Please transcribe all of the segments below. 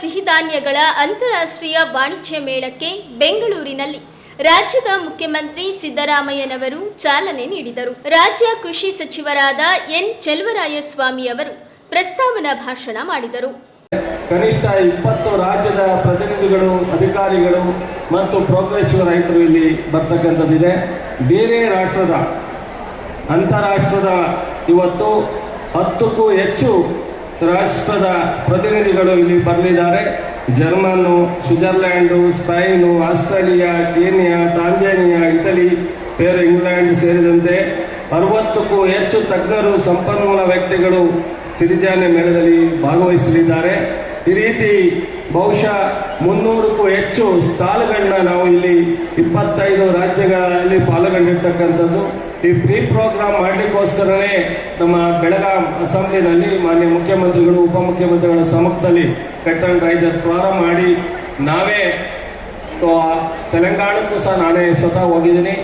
ಸಿಹಿಧಾನ್ಯಗಳ ಅಂತಾರಾಷ್ಟ್ರೀಯ ವಾಣಿಜ್ಯ ಮೇಳಕ್ಕೆ ಬೆಂಗಳೂರಿನಲ್ಲಿ ರಾಜ್ಯದ ಮುಖ್ಯಮಂತ್ರಿ ಸಿದ್ದರಾಮಯ್ಯನವರು ಚಾಲನೆ ನೀಡಿದರು. ರಾಜ್ಯ ಕೃಷಿ ಸಚಿವರಾದ ಎನ್ ಚೆಲುವರಾಯಸ್ವಾಮಿ ಅವರು ಪ್ರಸ್ತಾವನಾ ಭಾಷಣ ಮಾಡಿದರು. ಕನಿಷ್ಠ ಇಪ್ಪತ್ತು ರಾಜ್ಯದ ಪ್ರತಿನಿಧಿಗಳು, ಅಧಿಕಾರಿಗಳು ಮತ್ತು ಪ್ರೋಗ್ರೆಸಿವ್ ರೈತರು ಇಲ್ಲಿ ಬರ್ತಕ್ಕಂಥದ್ದಿದೆ. ಬೇರೆ ರಾಷ್ಟ್ರದ, ಅಂತಾರಾಷ್ಟ್ರದ ಇವತ್ತು ಹತ್ತಕ್ಕೂ ಹೆಚ್ಚು ರಾಷ್ಟ್ರದ ಪ್ರತಿನಿಧಿಗಳು ಇಲ್ಲಿ ಬರಲಿದ್ದಾರೆ. German Switzerland Spain, Australia, Kenya, Tanzania, Italy ಬೇರೆ ಇಂಗ್ಲೆಂಡ್ ಸೇರಿದಂತೆ ಅರವತ್ತಕ್ಕೂ ಹೆಚ್ಚು ತಜ್ಞರು ಸಂಪನ್ಮೂಲ ವ್ಯಕ್ತಿಗಳು ಸಿರಿಧಾನ್ಯ ಮೇಳದಲ್ಲಿ ಭಾಗವಹಿಸಲಿದ್ದಾರೆ. ಈ ರೀತಿ ಬಹುಶಃ ಮುನ್ನೂರಕ್ಕೂ ಹೆಚ್ಚು ಸ್ಟಾಲ್ಗಳನ್ನ ನಾವು ಇಲ್ಲಿ ಇಪ್ಪತ್ತೈದು ರಾಜ್ಯಗಳಲ್ಲಿ ಪಾಲ್ಗೊಂಡಿರ್ತಕ್ಕಂಥದ್ದು. ಈ ಪ್ರೀ ಪ್ರೋಗ್ರಾಮ್ ಮಾಡಲಿಕ್ಕೋಸ್ಕರನೇ ನಮ್ಮ ಬೆಳಗಾಂ ಅಸೆಂಬ್ಲಿನಲ್ಲಿ ಮಾನ್ಯ ಮುಖ್ಯಮಂತ್ರಿಗಳು, ಉಪಮುಖ್ಯಮಂತ್ರಿಗಳ ಸಮ್ಮುಖದಲ್ಲಿ ಅಂಡ್ ರೈಸರ್ ಪ್ರಾರಂಭ ಮಾಡಿ ನಾವೇ ತೆಲಂಗಾಣಕ್ಕೂ ಸಹ ನಾನೇ ಸ್ವತಃ ಹೋಗಿದ್ದೀನಿ.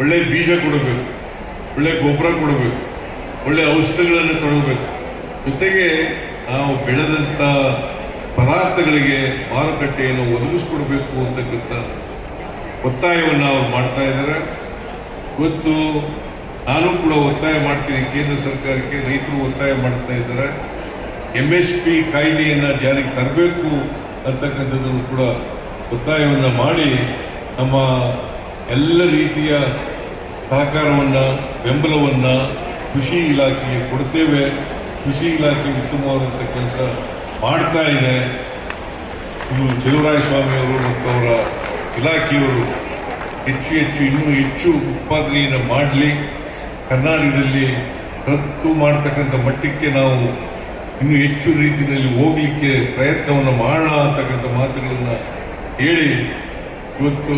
ಒಳ್ಳೆ ಬೀಜ ಕೊಡಬೇಕು, ಒಳ್ಳೆ ಗೊಬ್ಬರ ಕೊಡಬೇಕು, ಒಳ್ಳೆ ಔಷಧಿಗಳನ್ನು ತೊಡಗಬೇಕು ಜೊತೆಗೆ ನಾವು ಬೆಳೆದಂಥ ಪದಾರ್ಥಗಳಿಗೆ ಮಾರುಕಟ್ಟೆಯನ್ನು ಒದಗಿಸ್ಕೊಡ್ಬೇಕು ಅಂತಕ್ಕಂಥ ಒತ್ತಾಯವನ್ನು ಅವ್ರು ಮಾಡ್ತಾ ಇದ್ದಾರೆ. ಇವತ್ತು ನಾನು ಕೂಡ ಒತ್ತಾಯ ಮಾಡ್ತೀನಿ. ಕೇಂದ್ರ ಸರ್ಕಾರಕ್ಕೆ ರೈತರು ಒತ್ತಾಯ ಮಾಡ್ತಾ ಇದ್ದಾರೆ. ಎಂಎಸ್ಪಿ ಎಸ್ ಪಿ ಕಾಯ್ದೆಯನ್ನು ಜಾರಿಗೆ ತರಬೇಕು ಅಂತಕ್ಕಂಥದ್ದನ್ನು ಕೂಡ ಒತ್ತಾಯವನ್ನು ಮಾಡಿ ನಮ್ಮ ಎಲ್ಲ ರೀತಿಯ ಸಹಕಾರವನ್ನು, ಬೆಂಬಲವನ್ನು ಕೃಷಿ ಇಲಾಖೆಗೆ ಕೊಡ್ತೇವೆ. ಕೃಷಿ ಇಲಾಖೆ ಉತ್ತಮವಾದಂಥ ಕೆಲಸ ಮಾಡ್ತಾ ಇದೆ. ಇದು ಚೆಲುವರಾಯಸ್ವಾಮಿ ಅವರು ಮತ್ತು ಅವರ ಇಲಾಖೆಯವರು ಹೆಚ್ಚು ಹೆಚ್ಚು ಇನ್ನೂ ಹೆಚ್ಚು ಉತ್ಪಾದನೆಯನ್ನು ಮಾಡಲಿ. ಕರ್ನಾಟಕದಲ್ಲಿ ರಫ್ತು ಮಾಡತಕ್ಕಂಥ ಮಟ್ಟಕ್ಕೆ ನಾವು ಇನ್ನೂ ಹೆಚ್ಚು ರೀತಿಯಲ್ಲಿ ಹೋಗಲಿಕ್ಕೆ ಪ್ರಯತ್ನವನ್ನು ಮಾಡೋಣ ಅಂತಕ್ಕಂಥ ಮಾತುಗಳನ್ನು ಹೇಳಿ. ಇವತ್ತು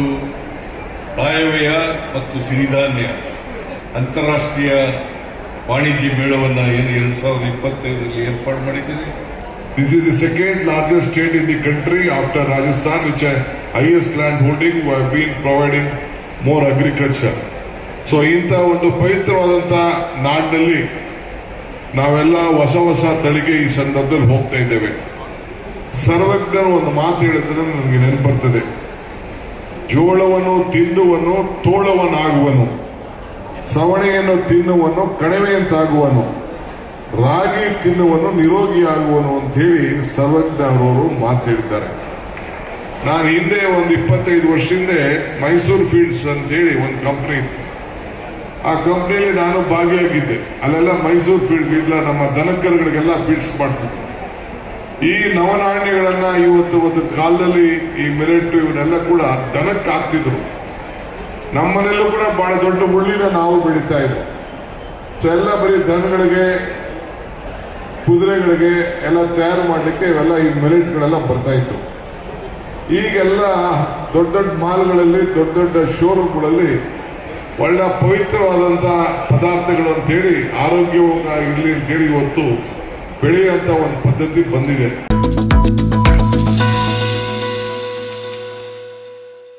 ವಾಯವ್ಯ ಮತ್ತು ಸಿರಿಧಾನ್ಯ ಅಂತಾರಾಷ್ಟ್ರೀಯ ವಾಣಿಜ್ಯ ಮೇಳವನ್ನು ಏನು ಎರಡು ಸಾವಿರದ ಇಪ್ಪತ್ತೈದರಲ್ಲಿ ಏರ್ಪಾಡು ಮಾಡಿದ್ದೀರಿ This is the second largest state in the country after Rajasthan, which has highest land holding, who have been providing more agriculture. So ಇಂಥ ಒಂದು ಪವಿತ್ರವಾದಂಥ ನಾಡಿನಲ್ಲಿ ನಾವೆಲ್ಲ ಹೊಸ ಹೊಸ ತಳಿಗೆ ಈ ಸಂದರ್ಭದಲ್ಲಿ ಹೋಗ್ತಾ ಇದ್ದೇವೆ ಸರ್ವಜ್ಞರು ಒಂದು ಮಾತು ಹೇಳಿದ್ರೆ ನನಗೆ ನೆನಪರ್ತದೆ ಜೋಳವನ್ನು ತಿಂದುವನು ತೋಳವನಾಗುವನು ಸವಣೆಯನ್ನು ತಿನ್ನುವನು ಕಣಿವೆಯಂತಾಗುವನು ರಾಗಿ ತಿನ್ನುವನು ನಿರೋಗಿಯಾಗುವನು ಅಂತ ಹೇಳಿ ಸರ್ವಜ್ಞ ಅವರವರು ಮಾತು ಹೇಳಿದ್ದಾರೆ ನಾನು ಹಿಂದೆ ಒಂದು ಇಪ್ಪತ್ತೈದು ವರ್ಷ ಹಿಂದೆ ಮೈಸೂರು ಫೀಡ್ಸ್ ಅಂತ ಹೇಳಿ ಒಂದು ಕಂಪ್ನಿ ಇತ್ತು. ಆ ಕಂಪ್ನಿಯಲ್ಲಿ ನಾನು ಭಾಗಿಯಾಗಿದ್ದೆ. ಅಲ್ಲೆಲ್ಲ ಮೈಸೂರು ಫೀಡ್ಸ್ ಇಲ್ಲ, ನಮ್ಮ ದನಕರುಗಳಿಗೆಲ್ಲ ಫೀಡ್ಸ್ ಮಾಡ್ತಿದ್ದೆ ಈ ನವನಾಣ್ಯಗಳನ್ನ ಇವತ್ತು ಒಂದು ಕಾಲದಲ್ಲಿ ಈ ಮಿಲೆಟ್ ಇವನ್ನೆಲ್ಲ ಕೂಡ ದನಕ್ಕೆ ಹಾಕ್ತಿದ್ರು. ನಮ್ಮನೆಲ್ಲೂ ಕೂಡ ಬಹಳ ದೊಡ್ಡ ಹುಳ್ಳಿನ ನಾವು ಬೆಳೀತಾ ಇದ್ವಿ. ಸೊ ಎಲ್ಲ ಬರೀ ದನಗಳಿಗೆ ಕುದುರೆಗಳಿಗೆ ಎಲ್ಲ ತಯಾರು ಮಾಡಲಿಕ್ಕೆ ಇವೆಲ್ಲ ಈ ಮೆರಿಟ್ಗಳೆಲ್ಲ ಬರ್ತಾ ಇತ್ತು. ಈಗೆಲ್ಲ ದೊಡ್ಡ ದೊಡ್ಡ ಮಾಲ್ಗಳಲ್ಲಿ, ದೊಡ್ಡ ದೊಡ್ಡ ಶೋರೂಮ್ಗಳಲ್ಲಿ ಒಳ್ಳೆ ಪವಿತ್ರವಾದಂಥ ಪದಾರ್ಥಗಳು ಅಂತೇಳಿ ಆರೋಗ್ಯವಾಗಿರಲಿ ಅಂತೇಳಿ ಇವತ್ತು ಬೆಳೆಯುವಂಥ ಒಂದು ಪದ್ಧತಿ ಬಂದಿದೆ.